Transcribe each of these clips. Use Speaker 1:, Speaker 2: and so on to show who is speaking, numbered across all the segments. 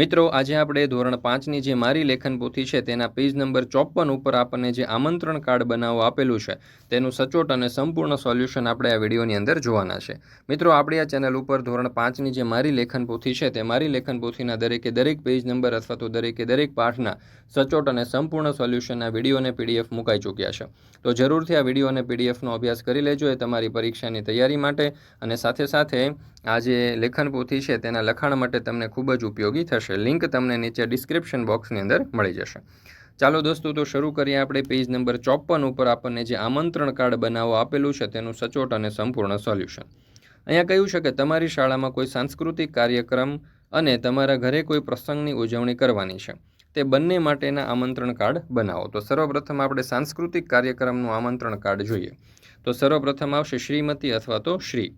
Speaker 1: મિત્રો, આજે આપણે ધોરણ પાંચની જે મારી લેખન પોથી છે, તેના પેજ નંબર ચોપન ઉપર આપણને જે આમંત્રણ કાર્ડ બનાવવા આપેલું છે, તેનું સચોટ અને સંપૂર્ણ સોલ્યુશન આપણે આ વિડીયોની અંદર જોવાના છે. મિત્રો, આપણી આ ચેનલ ઉપર ધોરણ પાંચની જે મારી લેખન પોથી છે, તે મારી લેખન પોથીના દરેકે દરેક પેજ નંબર અથવા તો દરેકે દરેક પાઠના સચોટ અને સંપૂર્ણ સોલ્યુશનના વીડિયો અને પીડીએફ મુકાઈ ચૂક્યા છે. તો જરૂરથી આ વીડિયો અને પીડીએફનો અભ્યાસ કરી લેજો, એ તમારી પરીક્ષાની તૈયારી માટે અને સાથે સાથે આ જે લેખન પોથી છે, તેના લખાણ માટે તમને ખૂબ જ ઉપયોગી થશે. લિંક તમને નીચે ડિસ્ક્રિપ્શન બોક્સની અંદર મળી જશે. ચાલો દોસ્તો, તો શરૂ કરીએ આપણે પેજ નંબર ચોપન ઉપર આપણને જે આમંત્રણ કાર્ડ બનાવવા આપેલું છે, તેનું સચોટ અને સંપૂર્ણ સોલ્યુશન અહીંયા કહ્યું છે કે તમારી શાળામાં કોઈ સાંસ્કૃતિક કાર્યક્રમ અને તમારા ઘરે કોઈ પ્રસંગની ઉજવણી કરવાની છે. તે બંને માટેના આમંત્રણ કાર્ડ બનાવો. તો સર્વપ્રથમ આપણે સાંસ્કૃતિક કાર્યક્રમનું આમંત્રણ કાર્ડ જોઈએ. તો સર્વપ્રથમ આવશે શ્રીમતી અથવા તો શ્રી.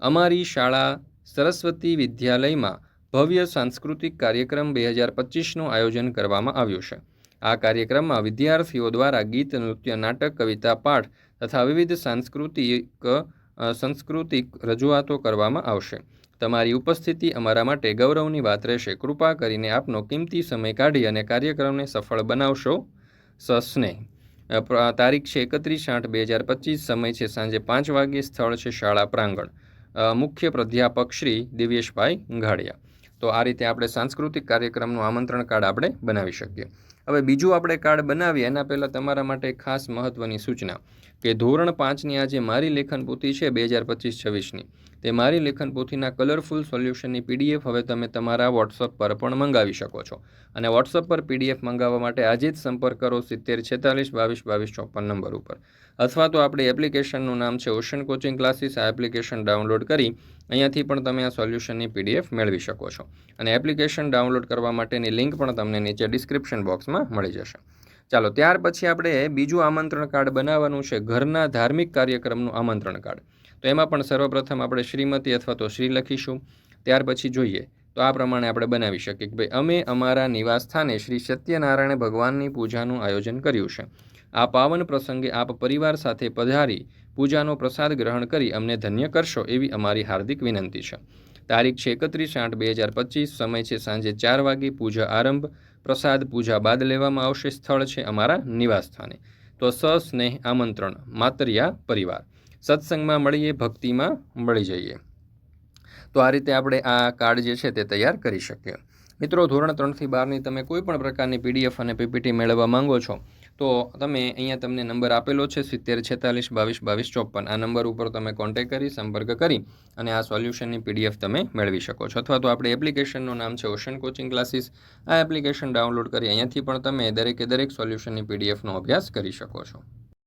Speaker 1: અમારી શાળા સરસ્વતી વિદ્યાલયમાં ભવ્ય સાંસ્કૃતિક કાર્યક્રમ બે હજાર પચીસનું આયોજન કરવામાં આવ્યું છે. આ કાર્યક્રમમાં વિદ્યાર્થીઓ દ્વારા ગીત, નૃત્ય, નાટક, કવિતા, પાઠ તથા વિવિધ સાંસ્કૃતિક સાંસ્કૃતિક રજૂઆતો કરવામાં આવશે. તમારી ઉપસ્થિતિ અમારા માટે ગૌરવની વાત રહેશે. કૃપા કરીને આપનો કિંમતી સમય કાઢી અને કાર્યક્રમને સફળ બનાવશો. સસ્નેહ તારીખ છે એકત્રીસ આઠ બે હજાર પચીસ. સમય છે સાંજે પાંચ વાગ્યે. સ્થળ છે શાળા પ્રાંગણ. મુખ્ય પ્રાધ્યાપક શ્રી દિવ્યેશભાઈ ઘાડિયા. તો આ રીતે આપણે સાંસ્કૃતિક કાર્યક્રમનું આમંત્રણ કાર્ડ આપણે બનાવી શકીએ. હવે બીજું આપણે કાર્ડ બનાવીએ, એના પહેલાં તમારા માટે ખાસ મહત્ત્વની સૂચના કે ધોરણ પાંચની આ જે મારી લેખન પોથી છે બે હજાર પચીસ છવ્વીસની, તે મારી લેખન પોથીના કલરફુલ સોલ્યુશનની પીડીએફ હવે તમે તમારા વોટ્સઅપ પર પણ મંગાવી શકો છો. અને વોટ્સઅપ પર પીડીએફ મંગાવવા માટે આજે જ સંપર્ક કરો સિત્તેર છેતાલીસ બાવીસ બાવીસ ચોપન નંબર ઉપર. અથવા તો આપણી એપ્લિકેશનનું નામ છે ઓશન કોચિંગ ક્લાસીસ આ એપ્લિકેશન ડાઉનલોડ કરી અહીંયાથી પણ તમે આ સોલ્યુશનની પીડીએફ મેળવી શકો છો. અને એપ્લિકેશન ડાઉનલોડ કરવા માટેની લિંક પણ તમને નીચે ડિસ્ક્રિપ્શન બોક્સમાં મળી જશે. ચાલો, ત્યાર પછી આપણે બીજું આમંત્રણ કાર્ડ બનાવવાનું છે, ઘરના ધાર્મિક કાર્યક્રમનું આમંત્રણ કાર્ડ. તો એમાં પણ સર્વપ્રથમ આપણે શ્રીમતી અથવા તો શ્રી લખીશું. ત્યાર પછી જોઈએ. તો આ પ્રમાણે આપણે બનાવી શકીએ કે ભાઈ, અમે અમારા નિવાસસ્થાને શ્રી સત્યનારાયણ ભગવાનની પૂજાનું આયોજન કર્યું છે. આ પાવન પ્રસંગે આપ પરિવાર સાથે પધારી પૂજાનો પ્રસાદ ગ્રહણ કરી અમને ધન્ય કરશો એવી અમારી હાર્દિક વિનંતી છે. તારીખ છે એકત્રીસ આઠ બે હજાર પચીસ, સમય છે સાંજે ચાર વાગે, પૂજા આરંભ. પ્રસાદ પૂજા બાદ લેવામાં આવશે સ્થળ છે અમારા નિવાસ સ્થાને તો સસ્નેહ આમંત્રણ, માતરિયા પરિવાર. સત્સંગમાં મળીએ, ભક્તિમાં મળી જઈએ. તો આ રીતે આપણે આ કાર્ડ જે છે તે તૈયાર કરી શકીએ. મિત્રો, ધોરણ ત્રણથી બારની તમે કોઈ પણ પ્રકારની પીડીએફ અને પીપીટી મેળવવા માંગો છો તો તમે અહીંયા તમને નંબર આપેલો છે સિત્તેર, છેતાલીસ, બાવીસ બાવીસ, ચોપન. આ નંબર ઉપર તમે કોન્ટેક કરી, સંપર્ક કરી અને આ સોલ્યુશનની પીડીએફ તમે મેળવી શકો છો. અથવા તો આપણે એપ્લિકેશનનું નામ છે ઓશન કોચિંગ ક્લાસીસ આ એપ્લિકેશન ડાઉનલોડ કરી અહીંયાથી પણ તમે દરેકે દરેક સોલ્યુશનની પીડીએફનો અભ્યાસ કરી શકો છો.